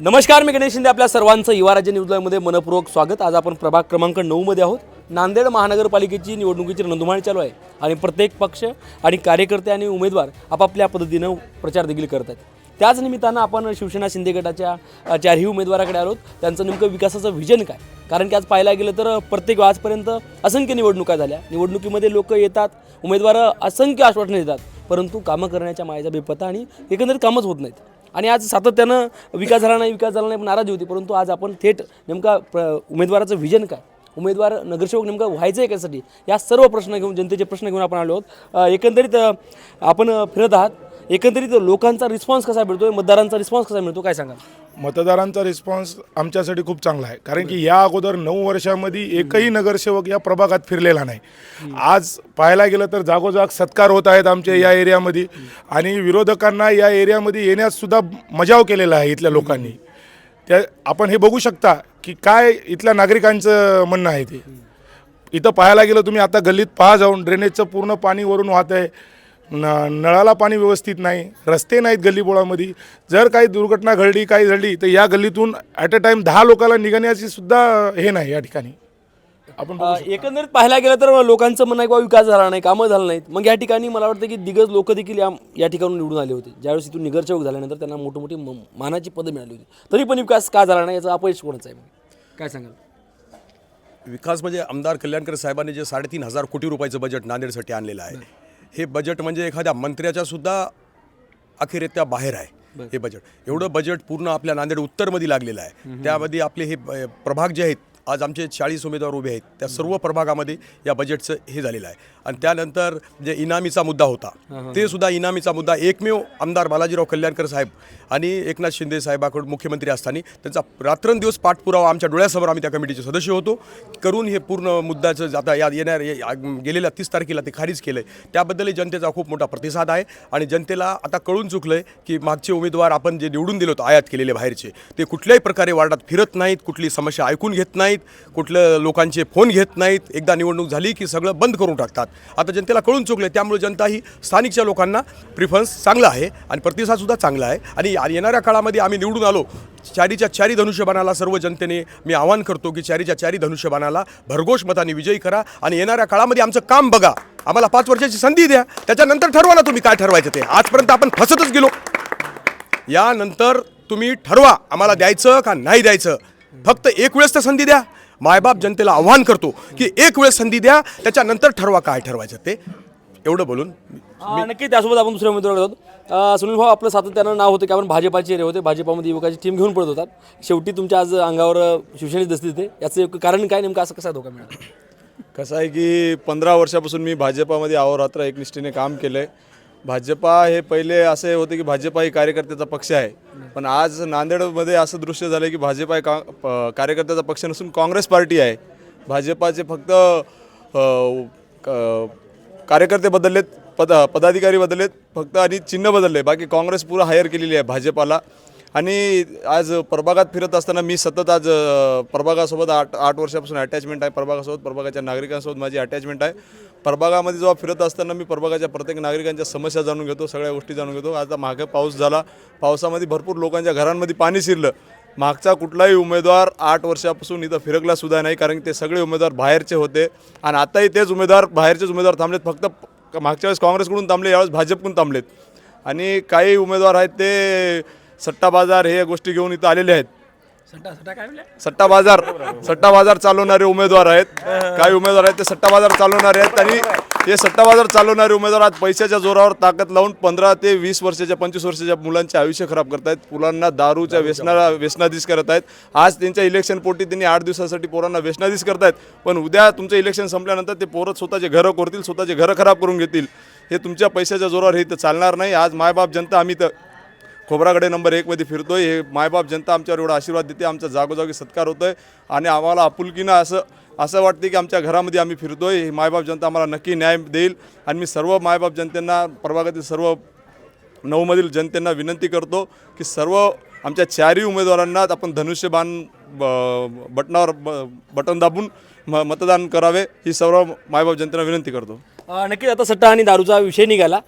नमस्कार मी गणेश शिंदे आपल्या सर्वांचं युवा राज्य मनपूर्वक स्वागत. आज आपण प्रभाग क्रमांक नऊमध्ये आहोत. नांदेड महानगरपालिकेची निवडणुकीची रणधुमाळी चालू आहे आणि प्रत्येक पक्ष आणि कार्यकर्ते आणि उमेदवार आपापल्या पद्धतीनं प्रचार देखील करत आहेत. त्याच निमित्तानं आपण शिवसेना शिंदे गटाच्या चारही उमेदवाराकडे आलोत. त्यांचं नेमकं विकासाचं व्हिजन काय? कारण की आज पाहायला गेलं तर प्रत्येक आजपर्यंत असंख्य निवडणुका झाल्या. निवडणुकीमध्ये लोक येतात उमेदवार असंख्य आश्वासनं देतात. परंतु कामं करण्याच्या मायेचा बेपत्ता आणि एकंदरीत कामच होत नाहीत. आणि आज सातत्यानं विकास झाला नाही विकास झाला नाही पण नाराजी होती. परंतु आज आपण थेट नेमका प्र उमेदवाराचं व्हिजन काय? उमेदवार नगरसेवक नेमकं व्हायचं आहे कशासाठी या सर्व प्रश्न घेऊन जनतेचे प्रश्न घेऊन आपण आलो आहोत. एकंदरीत आपण फिरत आहात. एकंदरीत लोकांचा रिस्पॉन्स कसा मिळतोय? मतदारांचा रिस्पॉन्स कसा मिळतो? काय सांगाल? मतदारांचा रिस्पॉन्स आमच्यासाठी खूप चांगला आहे. कारण की या अगोदर नऊ वर्षामध्ये एकही नगरसेवक या प्रभागात फिरलेला नाही. आज पाहायला गेलं तर जागोजाग सत्कार होत आहेत आमच्या या एरियामध्ये. आणि विरोधकांना या एरियामध्ये येण्यास सुद्धा मजाव केलेला आहे इथल्या लोकांनी. त्या आपण हे बघू शकता की काय इथल्या नागरिकांचं म्हणणं आहे ते. इथं पाहायला गेलं तुम्ही आता गल्लीत पहा जाऊन ड्रेनेजचं पूर्ण पाणी वरून वाहत आहे न नळाला पाणी व्यवस्थित नाही रस्ते नाहीत गल्लीबोळामध्ये. जर काही दुर्घटना घडली काही घडली तर या गल्लीतून ॲट अ टाईम दहा लोकांना निघण्याची सुद्धा हे नाही या ठिकाणी. आपण एकंदरीत पाहायला गेलं तर लोकांचं म्हणणं आहे की विकास झाला नाही कामं झालं नाहीत. मग या ठिकाणी मला वाटतं की दिग्गज लोक देखील या या ठिकाणून निवडून आले होते. ज्यावेळेस इथून निगरसेवक झाल्यानंतर त्यांना मोठी मोठी म- मानाची पदं मिळाली होती. तरी पण विकास का झाला नाही याचा अपयश कोणाचं आहे? मग? काय सांगाल? विकास म्हणजे आमदार कल्याणकर साहेबांनी जे साडेतीन हजार कोटी रुपयाचं बजेट नांदेडसाठी आणलेलं आहे. हे बजेट म्हणजे एखाद्या मंत्र्याच्या सुद्धा अखेरेत्या बाहेर आहे हे बजेट एवढं बजेट पूर्ण आपल्या नांदेड उत्तरमध्ये लागलेलं आहे. त्यामध्ये आपले हे प्रभाग जे आहेत आज आमचे चाळीस उमेदवार उभे आहेत. त्या सर्व प्रभागामध्ये या बजेटचं हे झालेलं आहे. आणि त्यानंतर जे इनामीचा मुद्दा होता ते सुद्धा इनामीचा मुद्दा एकमेव आमदार बालाजीराव कल्याणकर साहेब आणि एकनाथ शिंदे साहेबाकडून मुख्यमंत्री असताना त्यांचा रात्रंदिवस पाठपुरावा आमच्या डोळ्यासमोर आम्ही त्या कमिटीचे सदस्य होतो. करून हे पूर्ण मुद्द्याचं आता या येणार गेलेल्या तीस तारखेला ते खारिज केलं आहे त्याबद्दलही जनतेचा खूप मोठा प्रतिसाद आहे आणि जनतेला आता कळून चुकलं आहे की मागचे उमेदवार आपण जे निवडून दिलो होतो आयात केलेले बाहेरचे ते कुठल्याही प्रकारे वार्डात फिरत नाहीत कुठली समस्या ऐकून घेत नाहीत कुठलं लोकांचे फोन घेत नाहीत एकदा निवडणूक झाली की सगळं बंद करून टाकतात. आता जनतेला कळून चुकलं त्यामुळे जनता ही स्थानिकच्या लोकांना प्रिफरन्स चांगला आहे आणि प्रतिसादसुद्धा चांगला आहे. आणि येणाऱ्या काळामध्ये आम्ही निवडून आलो चारीच्या चारी धनुष्यबाणाला सर्व जनतेने मी आवाहन करतो की चारीच्या चारी धनुष्यबाणाला भरघोष मताने विजयी करा आणि येणाऱ्या काळामध्ये आमचं काम बघा. आम्हाला पाच वर्षाची संधी द्या. त्याच्यानंतर ठरवा ना तुम्ही काय ठरवायचं ते. आजपर्यंत आपण फसतच गेलो. यानंतर तुम्ही ठरवा आम्हाला द्यायचं का नाही द्यायचं. फक्त एक वेळेस तर संधी द्या. मायबाप जनतेला आव्हान करतो की एक वेळेस संधी द्या त्याच्यानंतर ठरवा काय ठरवायचं ते. एवढं बोलून नक्की त्यासोबत आपण दुसऱ्या उमेदवार आहोत. अ, सुनील भाऊ आपलं सातत्यानं नाव होतं की आपण भाजपाचे रे होते. भाजपामध्ये युवकाची टीम घेऊन पडत होतात. शेवटी तुमच्या आज अंगावर अ, शिवसेनेची दस्ती येते याचं एक कारण काय नेमकं? असं कसा धोका मिळाला? कसं आहे की पंधरा वर्षापासून मी भाजपामध्ये अहोरात्र एकनिष्ठेने काम केलं आहे भाजपा हे पहिले असे होते की भाजपा ही कार्यकर्त्याचा पक्ष आहे. पण आज नांदेडमध्ये असं दृश्य झालं की भाजपा हे का कार्यकर्त्याचा पक्ष नसून काँग्रेस पार्टी आहे. भाजपाचे फक्त क- कार्यकर्ते बदललेत पद पदाधिकारी बदललेत फक्त आणि चिन्ह बदलले बाकी काँग्रेस पुरं हायर केलेली आहे भाजपाला. आणि आज प्रभागात फिरत असताना मी सतत आज प्रभागासोबत आठ आठ वर्षापासून अटॅचमेंट आहे. प्रभागासोबत प्रभागाच्या नागरिकांसोबत माझी अटॅचमेंट आहे. प्रभागामध्ये जेव्हा फिरत असताना मी प्रभागाच्या प्रत्येक नागरिकांच्या समस्या जाणून घेतो सगळ्या गोष्टी जाणून घेतो. आता मागे पाऊस झाला पावसामध्ये भरपूर लोकांच्या घरांमध्ये पाणी शिरलं. मागचा कुठलाही उमेदवार आठ वर्षापासून इथं फिरकला सुद्धा नाही कारण ते सगळे उमेदवार बाहेरचे होते. आणि आताही तेच उमेदवार बाहेरचेच उमेदवार थांबलेत फक्त मागच्या वेळेस काँग्रेसकडून थांबले यावेळेस भाजपकडून थांबलेत. आणि काही उमेदवार आहेत ते सट्टा बाजार हे गोष्टी घेऊन इथं आलेले आहेत. सट्टा बाजार. सट्टा बाजार चालवणारे उमेदवार आहेत. काही उमेदवार आहेत ते सट्टा बाजार चालवणारे आहेत आणि हे सट्टा बाजार चालवणारे उमेदवार आज पैशाच्या जोरावर ताकद लावून पंधरा ते वीस वर्षाच्या पंचवीस वर्षाच्या मुलांचे आयुष्य खराब करतायत मुलांना दारूच्या व्यसनाला व्यसनाधीश करत आहेत. आज त्यांच्या इलेक्शन पोटी त्यांनी आठ दिवसासाठी पोरांना व्यसनाधीश करतायत पण उद्या तुमचं इलेक्शन संपल्यानंतर ते पोरं स्वतःचे घरं कोरतील स्वतःचे घरं खराब करून घेतील. हे तुमच्या पैशाच्या जोरावर हे इथं चालणार नाही. आज मायबाप जनता आम्ही तर खोबराकडे नंबर एकमध्ये फिरतोय. हे मायबाप जनता आमच्यावर एवढा आशीर्वाद देते. आमचा जागोजागी सत्कार होतो आहे आणि आम्हाला आपुलकीनं असं असं वाटते की आमच्या घरामध्ये आम्ही फिरतोय. ही मायबाप जनता आम्हाला नक्की न्याय देईल. आणि मी सर्व मायबाप जनतेंना प्रभागातील सर्व नऊमधील जनतेंना विनंती करतो की सर्व आमच्या चारही उमेदवारांना आपण धनुष्यबाण ब- बटनावर ब- बटन दाबून म मतदान करावे. ही सर्व मायबाप जनतेला विनंती करतो. नक्कीच आता सट्टा आणि दारूचा विषय निघाला.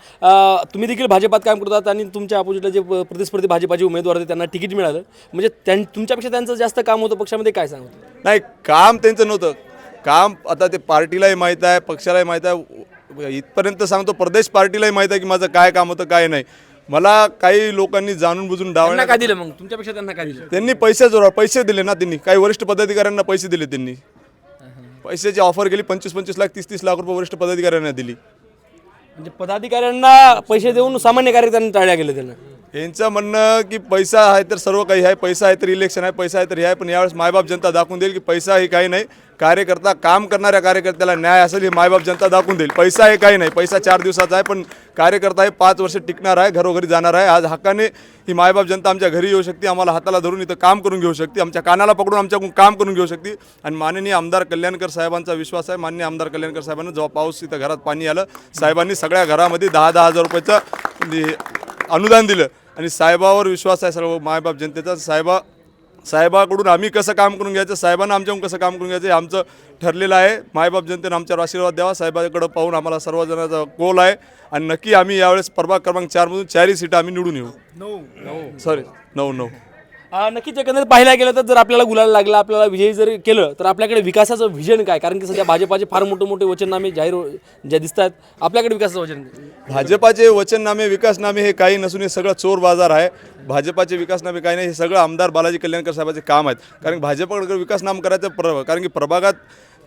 तुम्ही देखील भाजपात काम करतात आणि तुमच्या अपोजिटला जे प्रतिस्पर्धी भाजपाचे उमेदवार होते त्यांना तिकीट मिळालं. म्हणजे त्यां तुमच्यापेक्षा त्यांचं जास्त काम होतं पक्षामध्ये काय सांगतो? नाही काम त्यांचं नव्हतं. काम आता ते पार्टीलाही माहीत आहे पक्षालाही माहीत आहे. इथपर्यंत सांगतो प्रदेश पार्टीलाही माहीत आहे की माझं काय काम होतं काय नाही. मला काही लोकांनी जाणून बुजून त्यांना डावण्यात काय दिलं मग? तुमच्यापेक्षा त्यांना काय दिलं? त्यांनी पैसे जोरा पैसे दिले ना त्यांनी. काही वरिष्ठ पदाधिकाऱ्यांना पैसे दिले त्यांनी. पैशाची ऑफर केली पंचवीस पंचवीस लाख तीस तीस लाख रुपये वरिष्ठ पदाधिकाऱ्यांना दिली. म्हणजे पदाधिकाऱ्यांना पैसे देऊन सामान्य कार्यकर्त्यांना टाळ्या गेलं त्यांना. यांचं म्हणणं की पैसा आहे तर सर्व काही आहे पैसा आहे तर इलेक्शन आहे पैसा आहे तर हे आहे पण यावेळेस मायबाप जनता दाखवून देईल की पैसा हे काही नाही. कार्यकर्ता काम करणाऱ्या कार्यकर्त्याला न्याय असेल हे मायबाप जनता दाखवून देईल. पैसा हे काही नाही पैसा चार दिवसाचा आहे पण कार्यकर्ता हे पाच वर्ष टिकणार आहे घरोघरी जाणार आहे. आज हक्काने ही मायबाप जनता आमच्या घरी येऊ शकते आम्हाला हाताला धरून इथं काम करून घेऊ शकते आमच्या कानाला पकडून आमच्याकडून काम करून घेऊ शकते. आणि माननीय आमदार कल्याणकर साहेबांचा विश्वास आहे माननीय आमदार कल्याणकर साहेबांना जेव्हा पाऊस इथं घरात पाणी आलं साहेबांनी सगळ्या घरामध्ये दहा दहा हजार रुपयाचं अनुदान दिलं. आणि साहेबावर विश्वास आहे सर्व मायबाप जनतेचा. साहेबा साहेबाकडून आम्ही कसं काम करून घ्यायचं साहेबांना आमच्याकडून कसं काम करून घ्यायचं हे आमचं ठरलेलं आहे. मायबाप जनतेनं आमच्यावर आशीर्वाद द्यावा. साहेबाकडे पाहून आम्हाला सर्वजणांचा कोल आहे. आणि नक्की आम्ही यावेळेस प्रभाग क्रमांक चारमधून चारही सीटं आम्ही निवडून येऊ. सॉरी नऊ नऊ. नक्कीच एकंदरीत पाहायला गेलं तर जर आपल्याला गुलाल लागला आपल्याला विजयी जर केलं तर आपल्याकडे विकासाचं व्हिजन काय? कारण की सध्या भाजपाचे फार मोठे मोठे वचननामे जाहीर ज्या ज्या दिसतात आपल्याकडे विकासाचं वचन भाजपाचे वचननामे विकासनामे हे काही नसून हे सगळं चोर बाजार आहे. भाजपाचे विकासनामे काही नाही हे सगळं आमदार बालाजी कल्याणकर साहेबाचे काम आहेत. कारण भाजपाकडे विकासनाम करायचं प्र कारण की प्रभागात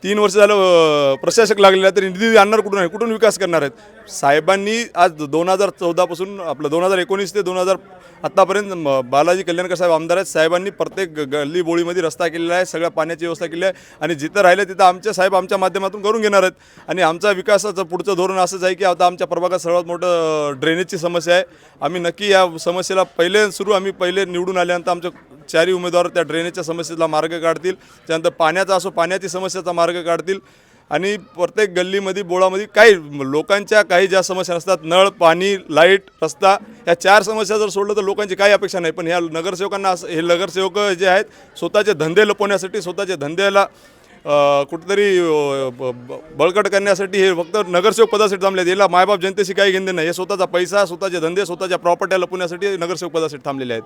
तीन वर्ष झालं प्रशासक लागलेला तरी निधी आणणार कुठून आहे? कुठून विकास करणार आहेत? साहेबांनी आज दोन हजार चौदापासून आपलं दोन हजार एकोणीस ते दोन हजार आत्तापर्यंत बालाजी कल्याणकर साहेब आमदार आहेत. साहेबांनी प्रत्येक गल्ली बोळीमध्ये रस्ता केलेला आहे सगळ्या पाण्याची व्यवस्था केली आहे आणि जिथं राहिलं तिथं आमच्या साहेब आमच्या माध्यमातून करून घेणार आहेत. आणि आमचा विकासाचं पुढचं धोरण असंच आहे की आता आमच्या प्रभागात सर्वात मोठं ड्रेनेजची समस्या आहे. आम्ही नक्की या समस्येला पहिले सुरू आम्ही पहिले निवडून आल्यानंतर आमच्या चारही उमेदवार त्या ड्रेनेजच्या समस्येला मार्ग काढतील. त्यानंतर पाण्याचा असो पाण्याची समस्येचा मार्ग काढतील. आणि प्रत्येक गल्लीमध्ये बोळामध्ये काही लोकांच्या काही ज्या समस्या असतात नळ पाणी लाइट रस्ता या चार समस्या जर सोडलं तर लोकांची काही अपेक्षा नाही. पण ह्या नगरसेवकांना असं हे नगरसेवक जे आहेत स्वतःचे धंदे लपवण्यासाठी स्वतःच्या धंद्याला कुठेतरी ब- ब- बळकट करण्यासाठी हे फक्त नगरसेवक पदासाठी थांबले आहेत. याला मायबाप जनतेशी काही घेणं नाही. हे स्वतःचा पैसा स्वतःचे धंदे स्वतःच्या प्रॉपर्ट्या लपवण्यासाठी नगरसेवक पदासाठी थांबलेले आहेत.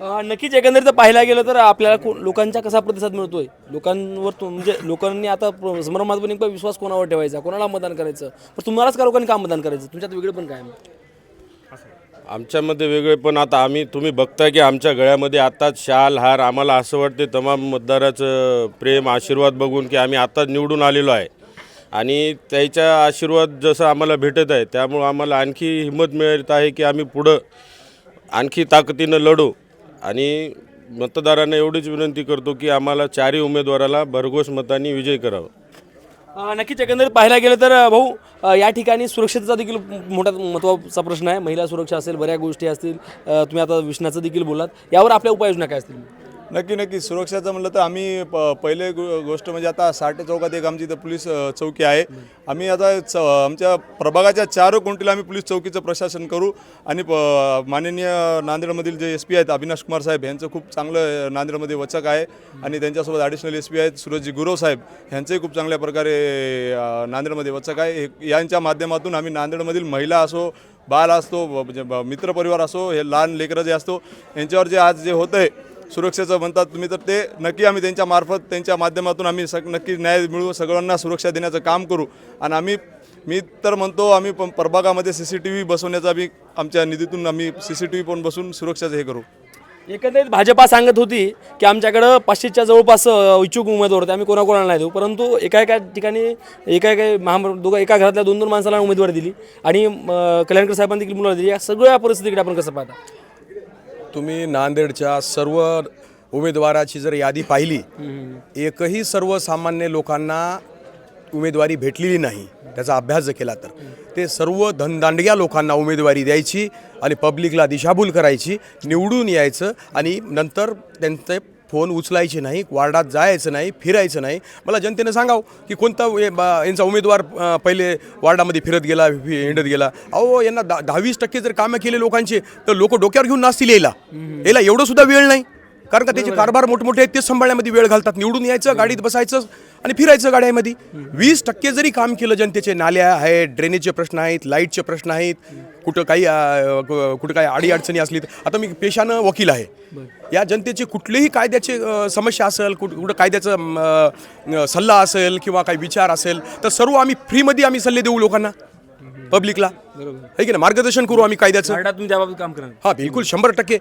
नक्कीच एकंदरीत पाहायला गेलं तर आपल्याला को- लोकांचा कसा प्रतिसाद मिळतोय? लोकांवर तो म्हणजे लोकांनी आता प्र- पण विश्वास कोणावर ठेवायचा? कोणाला मतदान करायचं? पण तुम्हालाच का लोकांनी का मतदान करायचं? तुमच्यात वेगळे पण काय आहे? आमच्यामध्ये वेगळे पण आता आम्ही तुम्ही बघता की आमच्या गळ्यामध्ये आत्ताच शाल हार आम्हाला असं वाटते तमाम मतदाराचं प्रेम आशीर्वाद बघून की आम्ही आत्ताच निवडून आलेलो आहे. आणि त्याचा आशीर्वाद जसं आम्हाला भेटत आहे त्यामुळं आम्हाला आणखी हिंमत मिळत आहे की आम्ही पुढं आणखी ताकदीनं लढू. आणि मतदारांना एवढीच विनंती करतो की आम्हाला चारही उमेदवाराला भरघोस मतांनी विजय करावा. अ, नक्कीच एकंदरीत पाहायला गेलं तर अ, भाऊ अ, या ठिकाणी सुरक्षेचा देखील मोठा महत्त्वाचा प्रश्न आहे. महिला सुरक्षा असेल बऱ्याच गोष्टी असतील. अ, तुम्ही आता विष्णाचं देखील बोलात यावर आपल्या उपाययोजना काय असतील? नक्की नक्की. सुरक्षाचं म्हणलं तर आम्ही प पहिले गो गोष्ट म्हणजे आता साठे चौकात एक आमची इथं पोलीस अ, चौकी आहे. आम्ही आता च आमच्या प्रभागाच्या चार कोणतीला आम्ही पोलीस चौकीचं प्रशासन करू आणि प माननीय नांदेडमधील जे एस पी आहेत अविनाश कुमार साहेब यांचं खूप चांगलं अ, नांदेडमध्ये वचक आहे. आणि त्यांच्यासोबत ॲडिशनल एस पी आहेत सुरजजी गुरव साहेब ह्यांचंही खूप चांगल्या प्रकारे अ, नांदेडमध्ये वचक आहे. हे- यांच्या माध्यमातून आम्ही नांदेडमधील महिला असो बाल असतो ब- म्हणजे ब- मित्रपरिवार असो हे लहान लेकरं जे असतो यांच्यावर जे आज जे होतं आहे सुरक्षेचं म्हणतात तुम्ही तर ते नक्की आम्ही त्यांच्या मार्फत त्यांच्या माध्यमातून आम्ही सग नक्की न्याय मिळू सगळ्यांना सुरक्षा देण्याचं काम करू. आणि आम्ही मी तर म्हणतो आम्ही प प्रभागामध्ये सी सी टी व्ही बसवण्याचा आम्ही आमच्या निधीतून आम्ही सी सी टी व्ही पण बसून सुरक्षाचं हे करू. एकंदरीत भाजपा सांगत होती की आमच्याकडं पाचशेच्या जवळपास इच्छुक उमेदवार होते. आम्ही कोणाकोणाला नाही देऊ. परंतु एका एका ठिकाणी एका एका महा दोघा एका घरातल्या दोन दोन माणसाला उमेदवारी दिली. आणि कल्याणकर साहेबांनी देखील मुलं दिली. या सगळ्या परिस्थितीकडे आपण कसं पाहता? तुम्ही नांदेडच्या सर्व उमेदवाराची जर यादी पाहिली एकही सर्वसामान्य लोकांना उमेदवारी भेटलेली नाही त्याचा अभ्यास जर केला तर. ते सर्व धनदांडग्या लोकांना उमेदवारी द्यायची आणि पब्लिकला दिशाभूल करायची निवडून यायचं आणि नंतर त्यांचे फोन उचलायचे नाही वार्डात जायचं नाही फिरायचं नाही. मला जनतेनं सांगाव की कोणता यांचा उमेदवार पहिले वार्डामध्ये फिरत गेला हिंडत गेला. अहो यांना दहा दहावीस टक्के जर कामं केले लोकांचे तर लोक डोक्यावर घेऊन नाचतील यायला. याला एवढं सुद्धा वेळ नाही. कारण का त्याचे कारभार मोठमोठे आहेत ते सांभाळण्यामध्ये वेळ घालतात. निवडून यायचं गाडीत बसायचं आणि फिरायचं गाड्यामध्ये. वीस टक्के जरी काम केलं जनतेचे नाल्या आहेत ड्रेनेजचे प्रश्न आहेत लाईटचे प्रश्न आहेत कुठं काही कुठं काही अडी अडचणी असली तर. आता मी पेशानं वकील आहे. या जनतेचे कुठलेही कायद्याचे समस्या असेल कुठ कुठं कायद्याचं सल्ला असेल किंवा काही विचार असेल तर सर्व आम्ही फ्रीमध्ये आम्ही सल्ले देऊ लोकांना पब्लिकला आहे की ना मार्गदर्शन करू आम्ही कायद्याचं. काम करणार. हां बिलकुल. शंभर टक्के.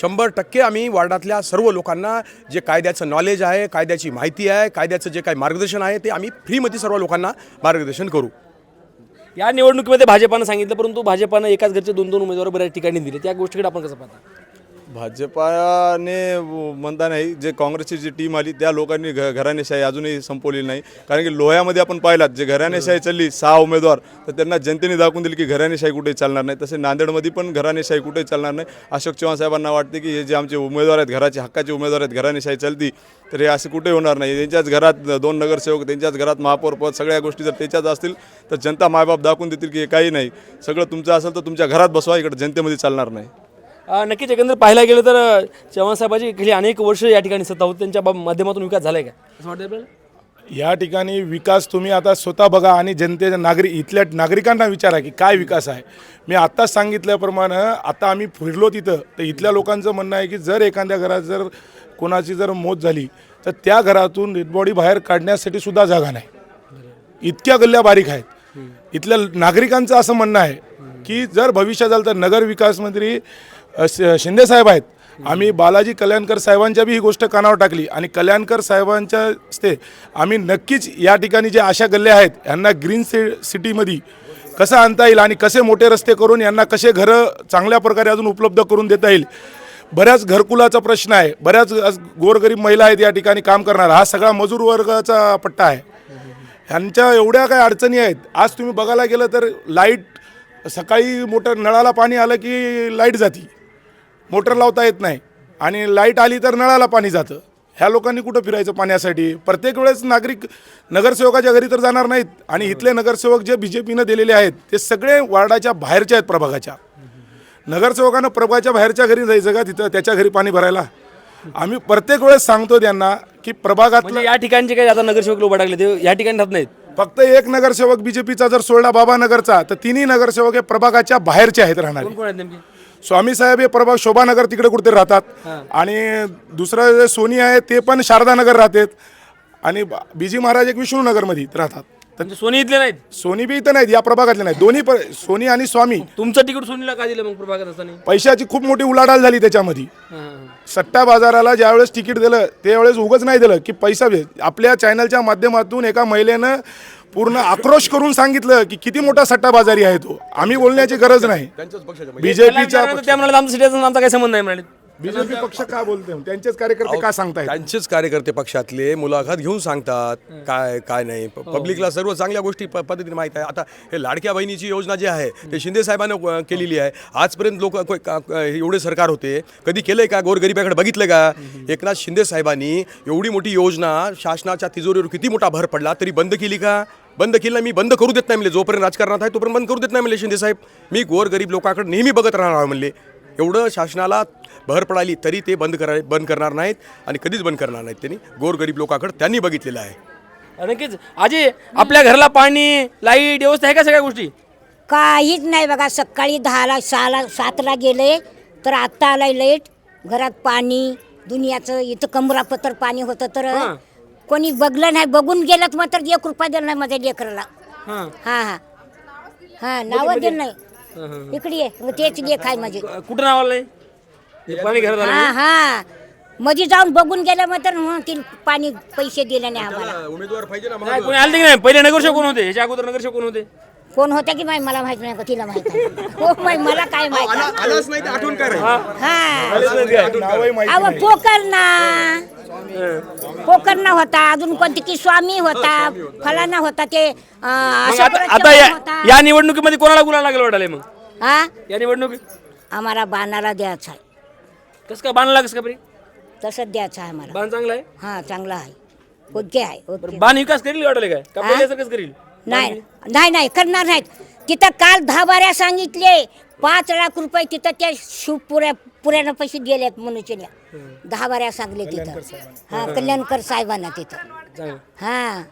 शंभर टक्के आम्ही वार्डातल्या सर्व लोकांना जे कायद्याचं नॉलेज आहे कायद्याची माहिती आहे कायद्याचं जे काही मार्गदर्शन आहे ते आम्ही फ्रीमध्ये सर्व लोकांना मार्गदर्शन करू. या निवडणुकीमध्ये भाजपानं सांगितलं परंतु भाजपानं एकाच घरचे दोन दोन उमेदवार बऱ्याच ठिकाणी दिले. त्या गोष्टीकडे आपण कसं पाहता? भाजपाने म्हणता नाही जे काँग्रेसची जी टीम आली त्या लोकांनी घ घराणेशाही अजूनही संपवलेली नाही. कारण की लोह्यामध्ये आपण पाहिलात जे घराणेशाही चालली सहा उमेदवार तर त्यांना जनतेने दाखवून दिली की घराणेशाही कुठेही चालणार नाही. तसे नांदेडमध्ये पण घराणेशाही कुठे चालणार नाही. अशोक चव्हाण साहेबांना वाटते की हे जे आमचे उमेदवार आहेत घराचे हक्काचे उमेदवार आहेत घराणेशाही चालती तर हे असे कुठे होणार नाही. त्यांच्याच घरात दोन नगरसेवक त्यांच्याच घरात महापौर पद सगळ्या गोष्टी जर त्याच्याच असतील तर जनता मायबाप दाखवून देतील की हे काही नाही. सगळं तुमचं असेल तर तुमच्या घरात बसवा इकडे जनतेमध्ये चालणार नाही. नक्कीच एकंदर पाहायला गेलं तर अ, चव्हाण साहेबाची गेली अनेक वर्ष या ठिकाणी सत्ता होती. त्यांच्या बाब- माध्यमातून विकास झालाय का? असं वाटतं आपल्याला? या ठिकाणी विकास तुम्ही आता स्वतः बघा आणि जनतेच्या नागरिक इथल्या नागरिकांना विचारा की काय विकास आहे. मी आत्ताच सांगितल्याप्रमाणे आता आम्ही फिरलो तिथं तर इथल्या लोकांचं म्हणणं आहे की जर एखाद्या घरात जर कोणाची जर मौत झाली तर त्या घरातून डेडबॉडी बाहेर काढण्यासाठी सुद्धा जागा नाही. इतक्या गल्ल्या बारीक आहेत. इथल्या नागरिकांचं असं म्हणणं आहे की जर भविष्यात झालं तर नगर विकास मंत्री श- शिंदे साहेब आहेत. आम्ही बालाजी कल्याणकर साहेबांच्या बी ही गोष्ट कानावर टाकली आणि कल्याणकर साहेबांच्या हस्ते आम्ही नक्कीच या ठिकाणी जे अशा गल्ल्या आहेत यांना ग्रीन सि सिटीमध्ये कसं आणता येईल आणि कसे मोठे रस्ते करून यांना कसे घरं चांगल्या प्रकारे अजून उपलब्ध करून देता येईल बऱ्याच घरकुलाचा प्रश्न आहे. बऱ्याच गोरगरीब महिला आहेत या ठिकाणी काम करणार. हा सगळा मजूर वर्गाचा पट्टा आहे. ह्यांच्या एवढ्या काय अडचणी आहेत. आज तुम्ही बघायला गेलं तर लाइट सकाळी मोटर नळाला पाणी आलं की लाइट जाती. मोटर लावता येत नाही आणि लाइट आली तर नळाला पाणी जातं. ह्या लोकांनी कुठं फिरायचं पाण्यासाठी? प्रत्येक वेळेस नागरिक नगरसेवकाच्या घरी तर जाणार नाहीत. आणि इथले नगरसेवक जे बी जे पीनं दिलेले आहेत ते सगळे वार्डाच्या बाहेरचे आहेत प्रभागाच्या. नगरसेवकानं प्रभागाच्या बाहेरच्या घरी जायचं का? तिथं त्याच्या घरी पाणी भरायला? आम्ही प्रत्येक वेळेस सांगतो त्यांना की प्रभागातलं म्हणजे या ठिकाणचे काही आता नगरसेवक लोक टाकले ते या ठिकाणी राहत नाहीत. फक्त एक नगरसेवक बीजेपीचा जर सोडला बाबा नगरचा तर तिन्ही नगरसेवक हे प्रभागाच्या बाहेरचे आहेत राहणारे. स्वामी साहेब हे प्रभाग शोभानगर तिकडे कुठेतरी राहतात. आणि दुसरं जे सोनी आहे ते पण शारदानगर राहतात. आणि बीजी महाराज एक विष्णूनगरमध्ये राहतात. म्हणजे सोनी इथले नाहीत. सोनी बी इथं नाहीत या प्रभागातले नाहीत. दोन्ही सोनी आणि स्वामी. तुमचं तिकीट सोनीला का दिलं मग प्रभागात असताना? पैशाची खूप मोठी उलाढाल झाली त्याच्यामध्ये. हां, हां, हां. सट्टा बाजाराला ज्यावेळेस तिकीट दिलं त्यावेळेस उगच नाही दिलं की पैसा भे- आपल्या चॅनलच्या माध्यमातून एका महिलेनं पूर्ण आक्रोश करून सांगितलं की किती मोठा सट्टा बाजारी आहे तो. आम्ही बोलण्याची गरज नाही. त्यांच्याच पक्षाच्या बीजेपीचा त्याला त्या म्हणाले आमचं सिटीजन आमचा काही संबंध नाही म्हणाले. बीजेपी पक्ष का बोलते? त्यांचेच कार्यकर्ते का सांगतायत? त्यांचेच कार्यकर्ते पक्षातले मुलाखत घेऊन सांगतात. काय काय नाही. प- पब्लिकला सर्व चांगल्या गोष्टी प- पद्धतीने माहीत आहे. आता हे लाडक्या बहिणीची योजना जी आहे ते शिंदे साहेबांनी अ, केलेली आहे. आजपर्यंत लोक एवढे सरकार होते. कधी केलंय का? गोरगरिबाकडे बघितलं का? एकनाथ शिंदे साहेबांनी एवढी मोठी योजना शासनाच्या तिजोरीवर किती मोठा भर पडला तरी बंद केली का? बंद केली नाही मी बंद करू देत नाही म्हणले. जोपर्यंत राजकारणात आहे तोपर्यंत बंद करू देत नाही म्हणले शिंदे साहेब. मी गोरगरीब लोकांकडे नेहमी बघत राहणार आहे म्हणले. एवढं शासनाला भर पडाली तरी ते बंद करा बंद करणार नाहीत आणि कधीच बंद करणार नाहीत त्यांनी. गोरगरीब लोकांकडे त्यांनी बघितलेलं आहे. नक्कीच. आजी आपल्या घराला पाणी लाइट व्यवस्था आहे का सगळ्या गोष्टी? काहीच नाही बघा. सकाळी दहाला सहाला सातला गेले तर आत्ता आलाय लाइट. घरात पाणी दुनियाचं इथं कमरापत्र पाणी होतं तर. कोणी बघलं नाही बघून गेलं तर मात्र एक रुपया दिला नाही माझ्या लेकराला. हां. हा हा. हा नावं दिलं नाही. इकडे ये. मग तेच लेख आहे माझे. कुठं नाव आलंय हे पाणी घरात आलं हा हा. मध्ये जाऊन बघून गेलं मात्र म्हणतील पाणी पैसे दिले नाही आम्हाला. उमेदवार पाहिजे ना नाही, कोणी आलं की नाही? पहिले नगरसेवक कोण होते? ह्याच्या अगोदर नगरसेवक कोण होते? कोण होतं की माही मला माहीत नाही का तिला माहीत आहे हो मला काय माहीत आहे? आलाच नाही तर आठवण काय राहील? हा. नावही माहिती अहो पोकरना पोकरना होता अजून कोणती की स्वामी होता फलाना होता ते अं, मग अशोक आता आता चव्हाण या होता. या निवडणुकीमध्ये कोणाला गुलाल लागेल वाटाले मग? हा? या निवडणुकीत? आम्हाला बाणाला द्यायचा आहे. कसं काय बाण लागस का बरी? तसंच द्यायचं आहे आम्हाला. बाण चांगला आहे? हा चांगला आहे. ओके आहे ओके बरं, बाण विकास करील वाटाले काय? का? पहिल्यासारखंच करील? नाही नाही नाही करणार नाहीत. तिथं काल दहा बाऱ्या सांगितले पाच लाख रुपये तिथं त्या शिव पुऱ्या पुऱ्यानं पैसे गेलेत मनुष्यने. दहा बाऱ्या सांगले तिथं. हा कल्याणकर साहेबांना तिथं. हा.